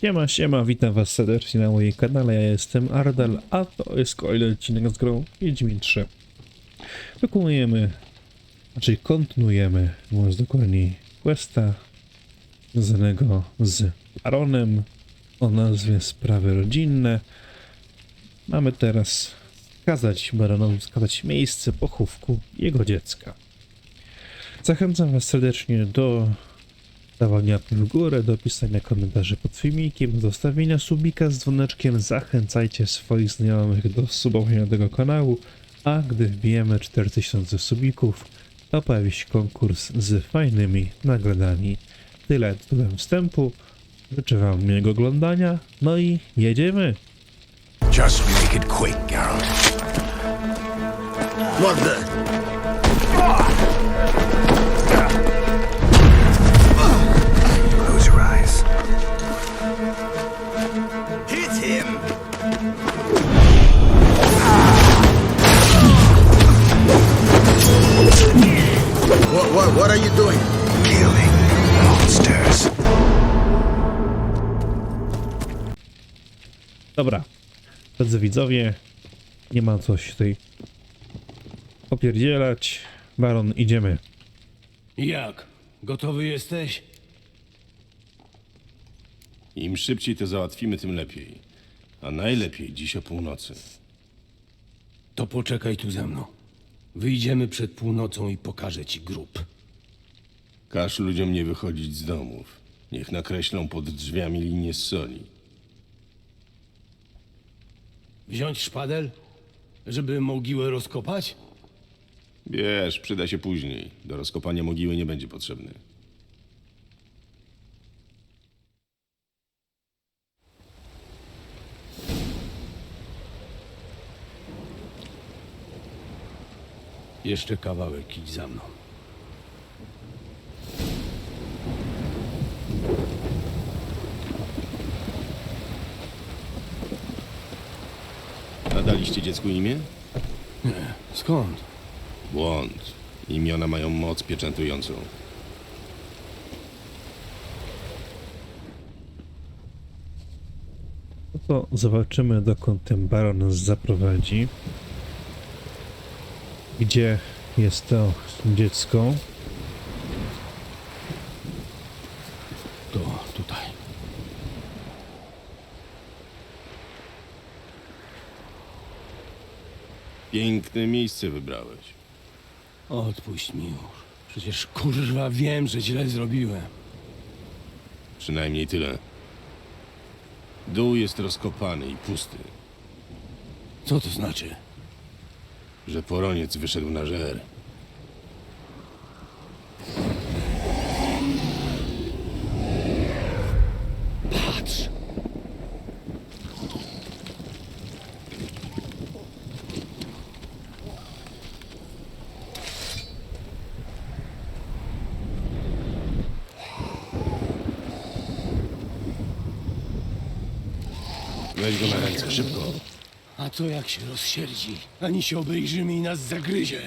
Siema, siema, witam was serdecznie na moim kanale, ja jestem Ardal, a to jest kolejny odcinek z grą Wiedźmin 3. Wykonujemy, znaczy kontynuujemy, mówiąc dokładniej, questa związanego z Baronem o nazwie Sprawy Rodzinne. Mamy teraz wskazać Baronowi, wskazać miejsce pochówku jego dziecka. Zachęcam was serdecznie do dawania łapki w górę, do pisania komentarzy pod filmikiem, zostawienia subika z dzwoneczkiem, zachęcajcie swoich znajomych do subowania tego kanału, a gdy wbijemy 4000 subików, to pojawi się konkurs z fajnymi nagrodami. Tyle tytułem wstępu, życzę wam miłego oglądania, no i jedziemy! Just make it quick, Geralt. What the? What, what, are you doing? Killing monsters. Dobra, drodzy widzowie, nie ma coś tutaj opierdzielać. Baron, idziemy. Jak? Gotowy jesteś? Im szybciej to załatwimy, tym lepiej. A najlepiej dziś o północy. To poczekaj tu ze mną. Wyjdziemy przed północą i pokażę ci grób. Każ ludziom nie wychodzić z domów. Niech nakreślą pod drzwiami linię z soli. Wziąć szpadel? Żeby mogiłę rozkopać? Wiesz, przyda się później. Do rozkopania mogiły nie będzie potrzebny. Jeszcze kawałek idź za mną. Nadaliście dziecku imię? Skąd? Błąd. Imiona mają moc pieczętującą. No to zobaczymy, dokąd ten baron nas zaprowadzi. Gdzie jest to dziecko? To tutaj. Piękne miejsce wybrałeś. Odpuść mi już. Przecież kurwa wiem, że źle zrobiłem. Przynajmniej tyle. Dół jest rozkopany i pusty, Co to znaczy? Że poroniec wyszedł na żer. Patrz! Weź go na ręce, szybko. To jak się rozsierdzi? Ani się obejrzymy i nas zagryzie.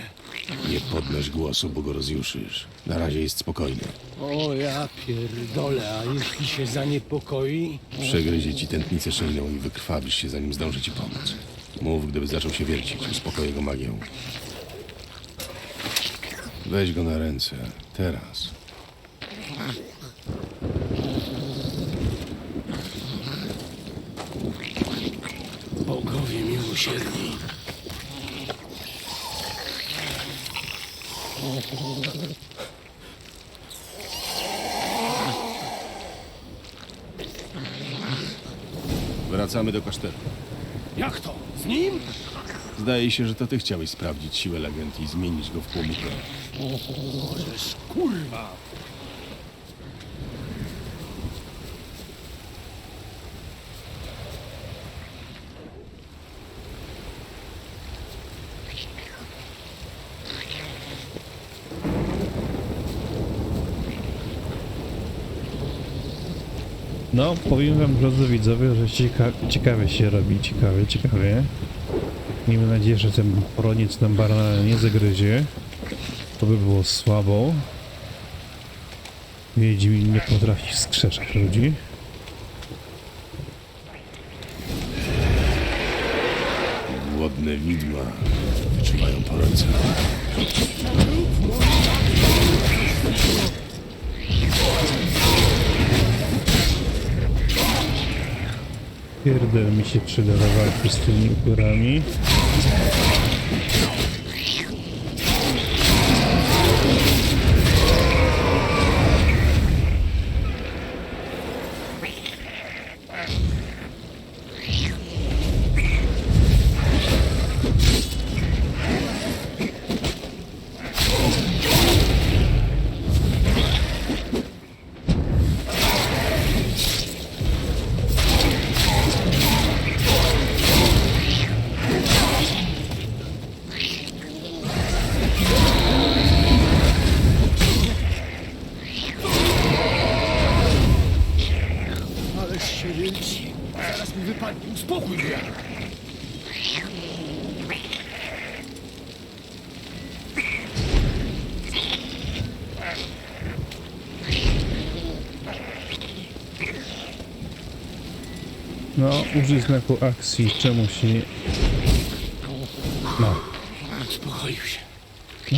Nie podnoś głosu, bo go rozjuszysz. Na razie jest spokojny. O ja pierdolę, a jeśli się zaniepokoi? Przegryzie ci tętnicę szyjną i wykrwawisz się, zanim zdąży ci pomóc. Mów, gdyby zaczął się wiercić, uspokoję go magią. Weź go na ręce, teraz. Wracamy do kasztelu. Jak to? Z nim? Zdaje się, że to ty chciałeś sprawdzić siłę legendy i zmienić go w płomukę. Możesz, kurwa! No, powiem wam drodzy widzowie, że cieka ciekawie się robi, ciekawie, ciekawie. Miejmy nadzieję, że ten poroniec nam barana nie zagryzie. To by było słabo. Wiedźmin nie potrafi skrzeszać ludzi. Głodne widma wyczuwają po ręce. Pierdel mi się przyda do walki z tymi upiorami. Użyj znaku akcji. Czemu się nie... No, Uspokoił się.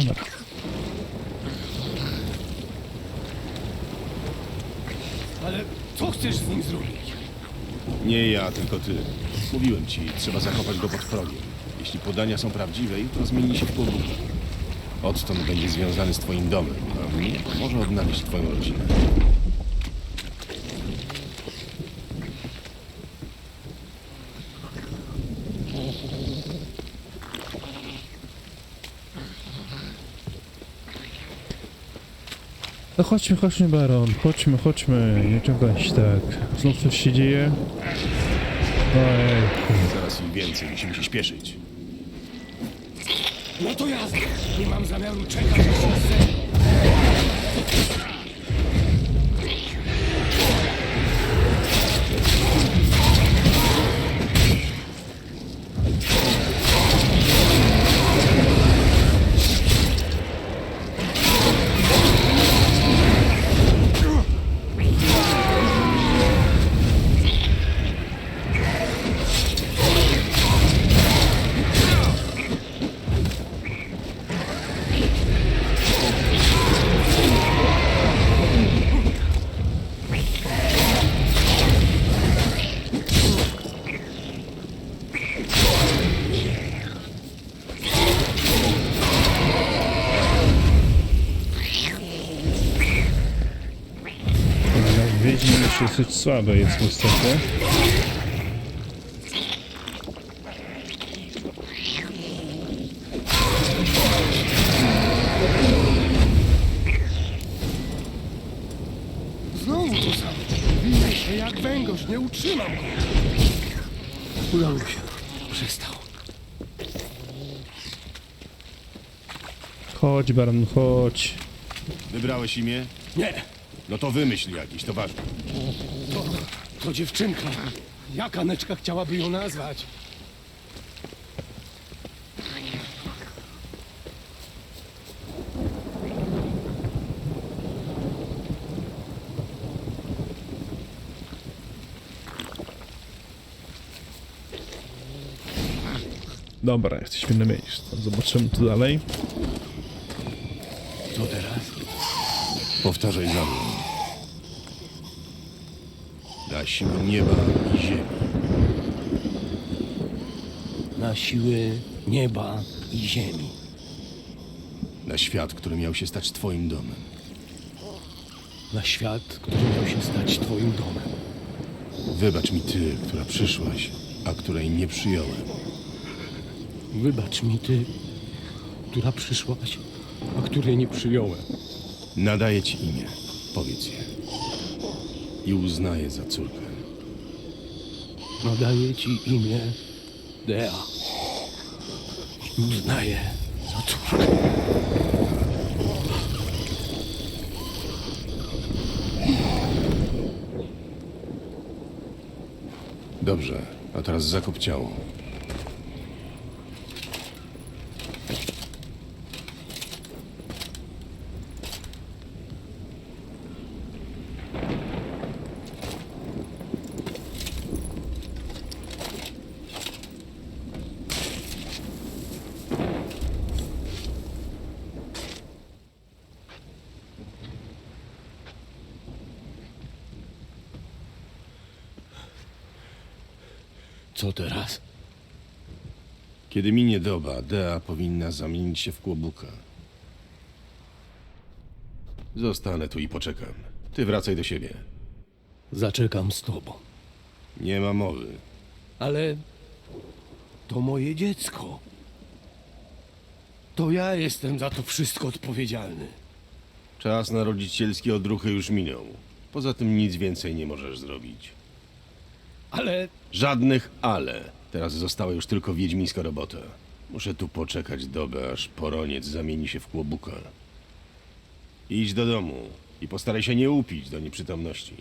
dobra. Ale co chcesz z nim zrobić? Nie ja, tylko ty. Mówiłem ci, trzeba zakopać go pod progiem. Jeśli podania są prawdziwe, jutro zmieni się w podróż. Odtąd będzie związany z twoim domem, a mnie może odnaleźć twoją rodzinę. Chodźmy, chodźmy, Baron. Chodźmy, chodźmy. Nie czekać tak. Znów coś się dzieje? Ojej. Zaraz ich więcej, musimy się śpieszyć. No to jazda. Nie mam zamiaru czekać na słabe jest niestety. Znowu to samo. Wiję się jak węgorz. Nie utrzymam go. Udało się. Przestał. Chodź, Baron, chodź. Wybrałeś imię? Nie. No to wymyśl jakiś, to ważne. To, dziewczynka. Jak Aneczka chciałaby ją nazwać? Dobra, jesteśmy na miejscu. Zobaczymy tu dalej. Co teraz? Powtarzaj za mną. Na siłę nieba i ziemi. Na siły nieba i ziemi. Na świat, który miał się stać twoim domem. Na świat, który miał się stać twoim domem. Wybacz mi ty, która przyszłaś, a której nie przyjąłem. Wybacz mi ty, która przyszłaś, a której nie przyjąłem. Nadaję ci imię. Powiedz je. I uznaję za córkę. Nadaję ci imię Dea. Uznaję za córkę. Dobrze, a teraz zakop ciało. Co teraz? Kiedy minie doba, Dea powinna zamienić się w kłobuka. Zostanę tu i poczekam. Ty wracaj do siebie. Zaczekam z tobą. Nie ma mowy. Ale to moje dziecko. To ja jestem za to wszystko odpowiedzialny. Czas na rodzicielskie odruchy już minął. Poza tym nic więcej nie możesz zrobić. Ale Żadnych ale. Teraz została już tylko wiedźmińska robota. Muszę tu poczekać dobę, aż poroniec zamieni się w kłobuka. Idź do domu i postaraj się nie upić do nieprzytomności.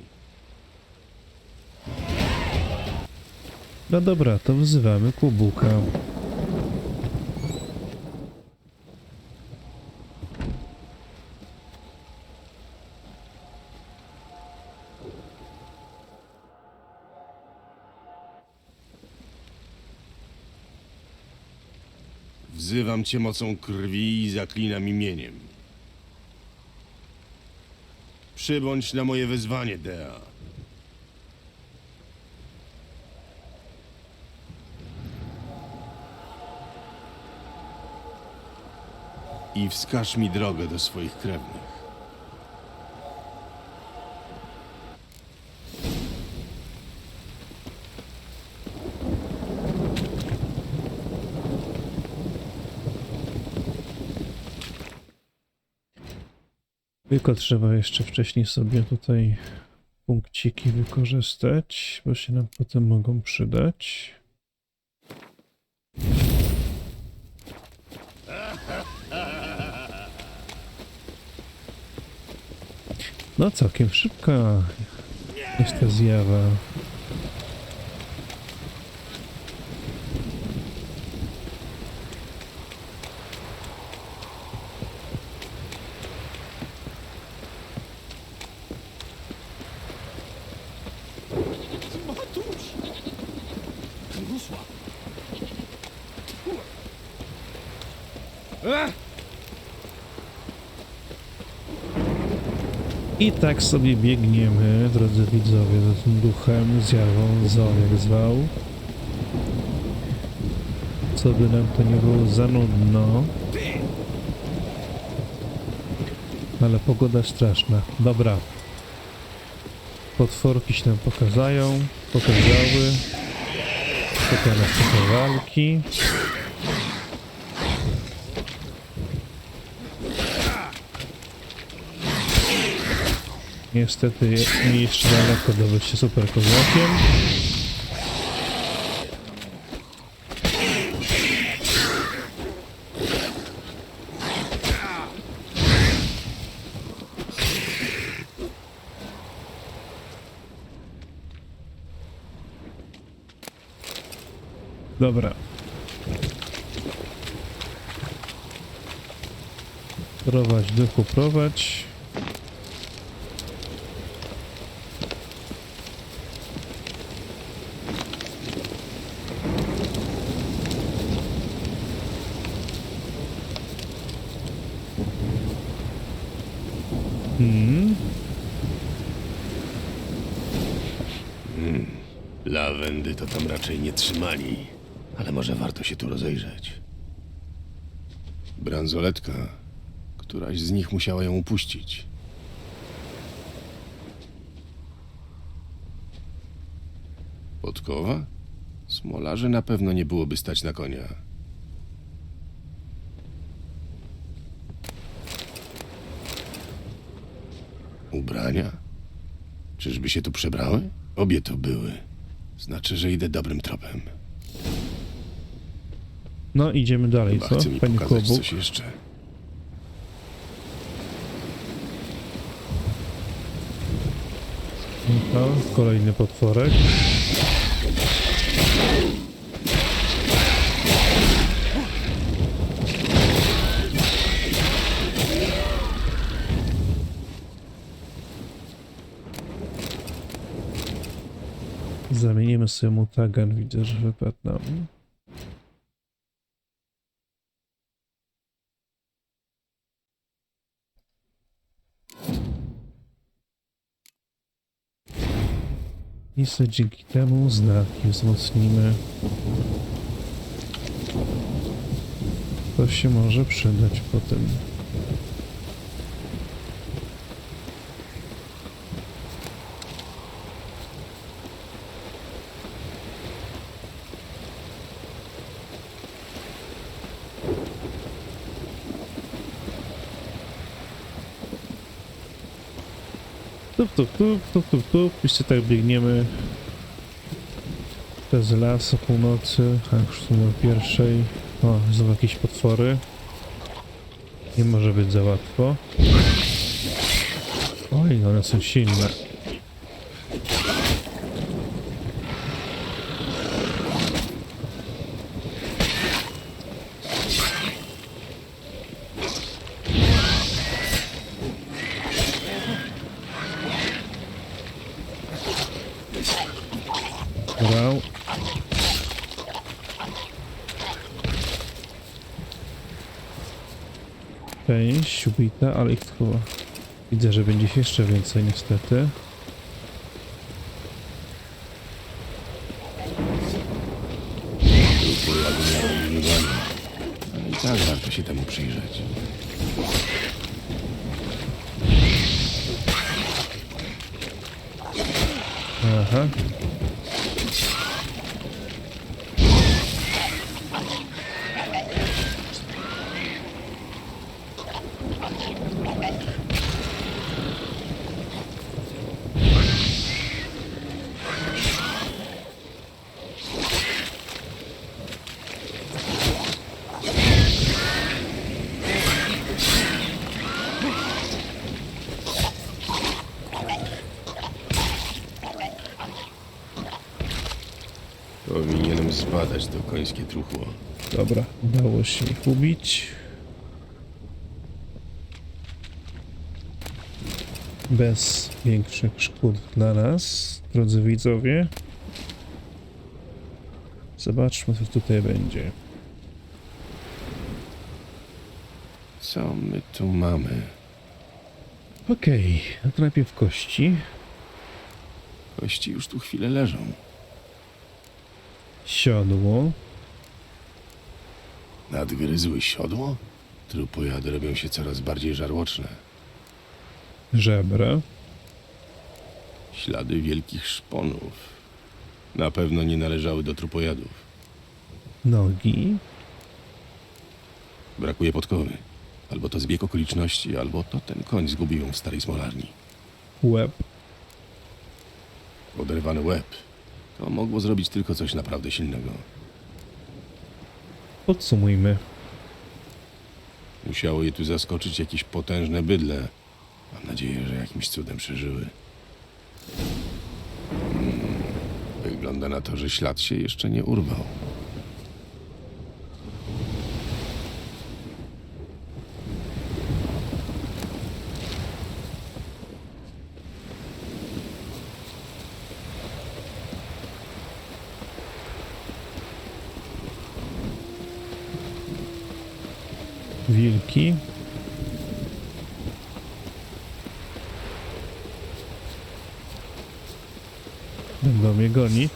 No dobra, to wzywamy kłobuka. Wzywam cię mocą krwi i zaklinam imieniem. Przybądź na moje wezwanie, Dea. I wskaż mi drogę do swoich krewnych. Tylko trzeba jeszcze wcześniej sobie tutaj punkciki wykorzystać, bo się nam potem mogą przydać. No całkiem szybka jest ta zjawa. I tak sobie biegniemy, drodzy widzowie, za tym duchem, zjawą, zą jak zwał. Co by nam to nie było za nudno. Ale pogoda straszna. Dobra. Potworki się nam pokazają, pokazały. Czeka nas trochę walki. Niestety jeszcze daleko do bycia super kozakiem. Dobra. Prowadź, duchu, prowadź. Hmm. Lawendy to tam raczej nie trzymali, ale może warto się tu rozejrzeć. Bransoletka. Któraś z nich musiała ją upuścić. Podkowa? Smolarzy na pewno nie byłoby stać na konia. Ubrania? Czyżby się tu przebrały? Obie to były. Znaczy, że idę dobrym tropem. No, idziemy dalej, Chyba co? chce mi Panie pokazać Kłobuk? coś jeszcze. No, kolejny potworek. Sobie mutagen, widzę, że wypadł nam. I sobie dzięki temu znaki wzmocnimy. To się może przydać potem. Tup, tup, tup, tup, tup, tup. Jeszcze tak biegniemy przez las o północy, a już tu o pierwszej. O, znowu jakieś potwory. Nie może być za łatwo. Oj, one są silne. Część ubita, ale ich chyba... Widzę, że będzie jeszcze więcej niestety. Ale i tak warto się temu przyjrzeć. Aha. Powinienem zbadać to końskie truchło. Dobra, udało się ich ubić. Bez większych szkód dla nas, drodzy widzowie. Zobaczmy, co tutaj będzie. Co my tu mamy? Okej, to najpierw kości. Kości już tu chwilę leżą. Siodło. Nadgryzły siodło? Trupojady robią się coraz bardziej żarłoczne. Żebra. Ślady wielkich szponów. Na pewno nie należały do trupojadów. Nogi. Brakuje podkowy. Albo to zbieg okoliczności, albo to ten koń zgubił ją w starej smolarni. Łeb. Oderwany łeb. To mogło zrobić tylko coś naprawdę silnego. Podsumujmy. Musiało je tu zaskoczyć jakieś potężne bydle. Mam nadzieję, że jakimś cudem przeżyły. Hmm, wygląda na to, że ślad się jeszcze nie urwał. Wilki. Będą mnie gonić.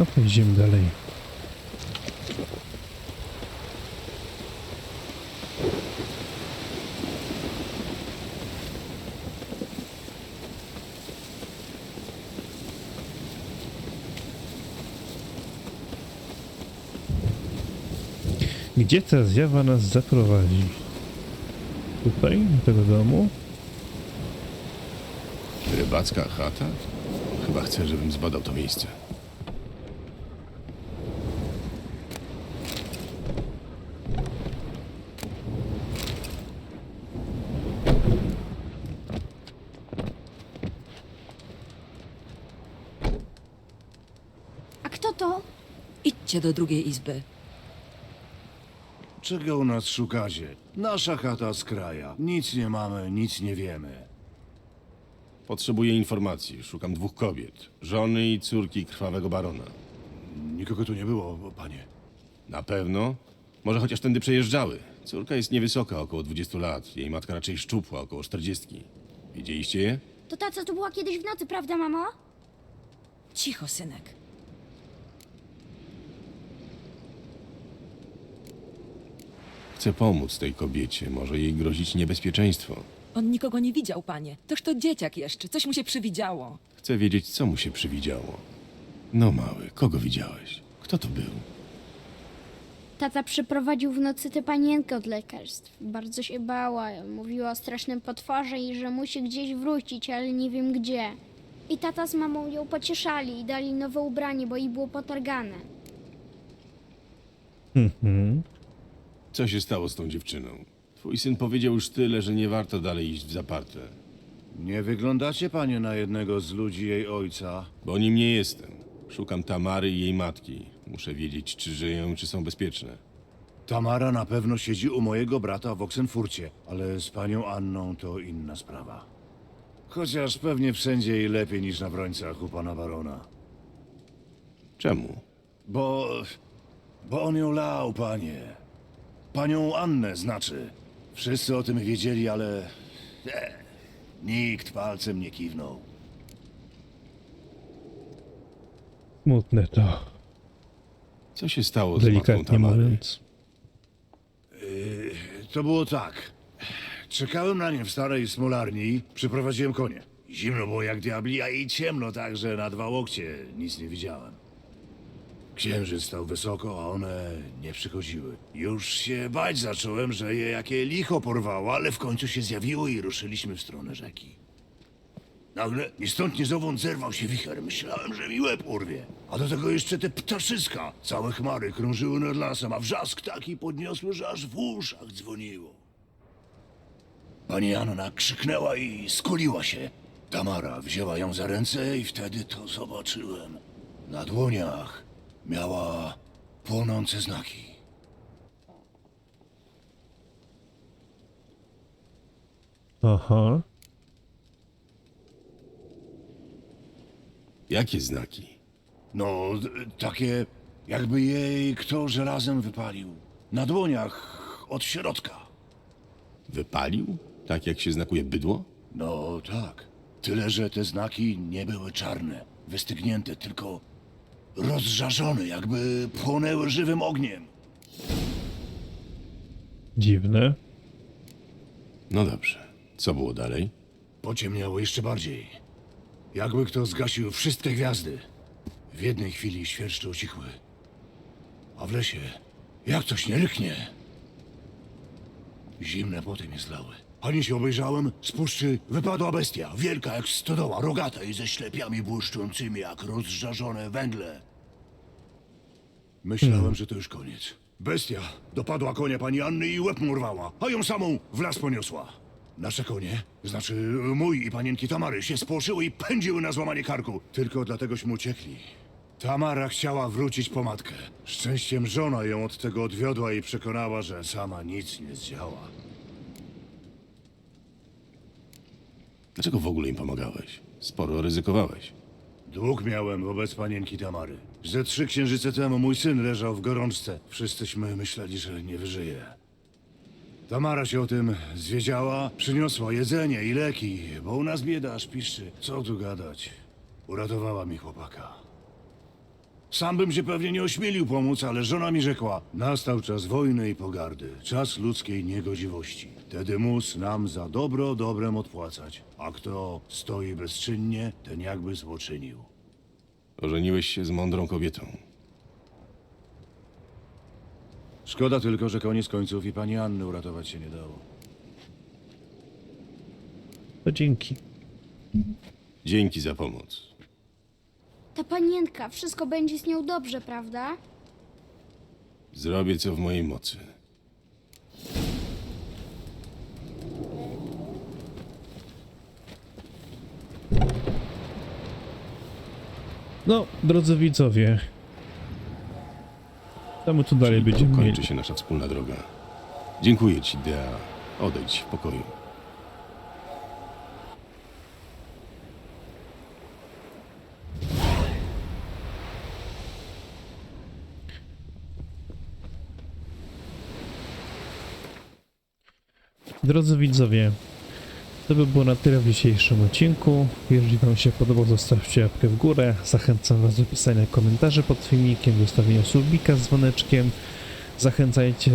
No to idziemy dalej. Gdzie ta zjawa nas zaprowadzi? Tutaj, do tego domu? Rybacka chata? Chyba chce, żebym zbadał to miejsce. A kto to? Idźcie do drugiej izby. Czego u nas szukacie? Nasza chata z kraja. Nic nie mamy, nic nie wiemy. Potrzebuję informacji. Szukam dwóch kobiet. Żony i córki krwawego barona. Nikogo tu nie było, panie. Na pewno? Może chociaż tędy przejeżdżały. Córka jest niewysoka, około 20 lat. Jej matka raczej szczupła, około 40. Widzieliście je? To ta, co tu była kiedyś w nocy, prawda, mamo? Cicho, synek. Chcę pomóc tej kobiecie. Może jej grozić niebezpieczeństwo. On nikogo nie widział, panie. Toż to dzieciak jeszcze. Coś mu się przywidziało. Chcę wiedzieć, co mu się przywidziało. No mały, kogo widziałeś? Kto to był? Tata przyprowadził w nocy tę panienkę od lekarstw. Bardzo się bała. Mówiła o strasznym potworze i że musi gdzieś wrócić, ale nie wiem gdzie. I tata z mamą ją pocieszali i dali nowe ubranie, bo jej było potargane. Mhm. Co się stało z tą dziewczyną? Twój syn powiedział już tyle, że nie warto dalej iść w zaparte. Nie wyglądacie, panie, na jednego z ludzi jej ojca. Bo nim nie jestem. Szukam Tamary i jej matki. Muszę wiedzieć, czy żyją, czy są bezpieczne. Tamara na pewno siedzi u mojego brata w Oksenfurcie, ale z panią Anną to inna sprawa. Chociaż pewnie wszędzie jej lepiej niż na brońcach u pana barona. Czemu? Bo... bo on ją lał, panie. Panią Annę znaczy. Wszyscy o tym wiedzieli, ale... E, nikt palcem nie kiwnął. Smutne to, Co się stało z matką delikatnie Tamary? mówiąc. To było tak. Czekałem na nie w starej smolarni, przyprowadziłem konie. Zimno było jak diabli, a i ciemno tak, że na dwa łokcie nic nie widziałem. Księżyc stał wysoko, a one nie przychodziły. Już się bać zacząłem, że je jakie licho porwało, ale w końcu się zjawiło i ruszyliśmy w stronę rzeki. Nagle ni stąd zowąd zerwał się wicher. Myślałem, że mi łeb urwie. A do tego jeszcze te ptaszyska. Całe chmary krążyły nad lasem, a wrzask taki podniosły, że aż w uszach dzwoniło. Pani Anna krzyknęła i skuliła się. Tamara wzięła ją za ręce i wtedy to zobaczyłem. Na dłoniach miała płonące znaki. Aha. Jakie znaki? No, d- takie jakby jej kto żelazem wypalił. Na dłoniach od środka. Wypalił? Tak jak się znakuje bydło? No tak. Tyle, że te znaki nie były czarne, wystygnięte, tylko rozżarzone, jakby płonęły żywym ogniem. Dziwne. No dobrze. Co było dalej? Pociemniało jeszcze bardziej. Jakby kto zgasił wszystkie gwiazdy. W jednej chwili świerszcze ucichły. A w lesie, jak coś nie ryknie. Zimne poty mnie zlały. Ani się obejrzałem, z puszczy wypadła bestia, wielka jak stodoła, rogata i ze ślepiami błyszczącymi jak rozżarzone węgle. Myślałem, że to już koniec. Bestia dopadła konia pani Anny i łeb mu urwała, a ją samą w las poniosła. Nasze konie, znaczy mój i panienki Tamary, się spłoszyły i pędziły na złamanie karku. Tylko dlategośmy uciekli. Tamara chciała wrócić po matkę. Szczęściem żona ją od tego odwiodła i przekonała, że sama nic nie zdziała. Dlaczego w ogóle im pomagałeś? Sporo ryzykowałeś. Dług miałem wobec panienki Tamary. Ze trzy księżyce temu mój syn leżał w gorączce. Wszyscyśmy myśleli, że nie wyżyje. Tamara się o tym zwiedziała, przyniosła jedzenie i leki, bo u nas bieda aż piszczy. Co tu gadać? Uratowała mi chłopaka. Sam bym się pewnie nie ośmielił pomóc, ale żona mi rzekła: Nastał czas wojny i pogardy, czas ludzkiej niegodziwości. Wtedy mus nam za dobro dobrem odpłacać, a kto stoi bezczynnie, ten jakby złoczynił. Ożeniłeś się z mądrą kobietą. Szkoda tylko, że koniec końców i pani Anny uratować się nie dało. To dzięki. Dzięki za pomoc. Ta panienka, wszystko będzie z nią dobrze, prawda? Zrobię co w mojej mocy. No, drodzy widzowie, To my tu dalej będziemy kończy mieli. się nasza wspólna droga. Dziękuję ci, Dea. Odejdź w pokoju. Drodzy widzowie, to by było na tyle w dzisiejszym odcinku. Jeżeli Wam się podobał, zostawcie łapkę w górę. Zachęcam Was do pisania komentarzy pod filmikiem, zostawienia subika z dzwoneczkiem. Zachęcajcie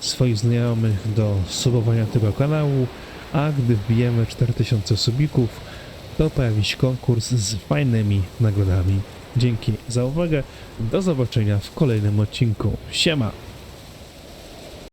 swoich znajomych do subowania tego kanału, a gdy wbijemy 4000 subików, to pojawi się konkurs z fajnymi nagrodami. Dzięki za uwagę, do zobaczenia w kolejnym odcinku. Siema!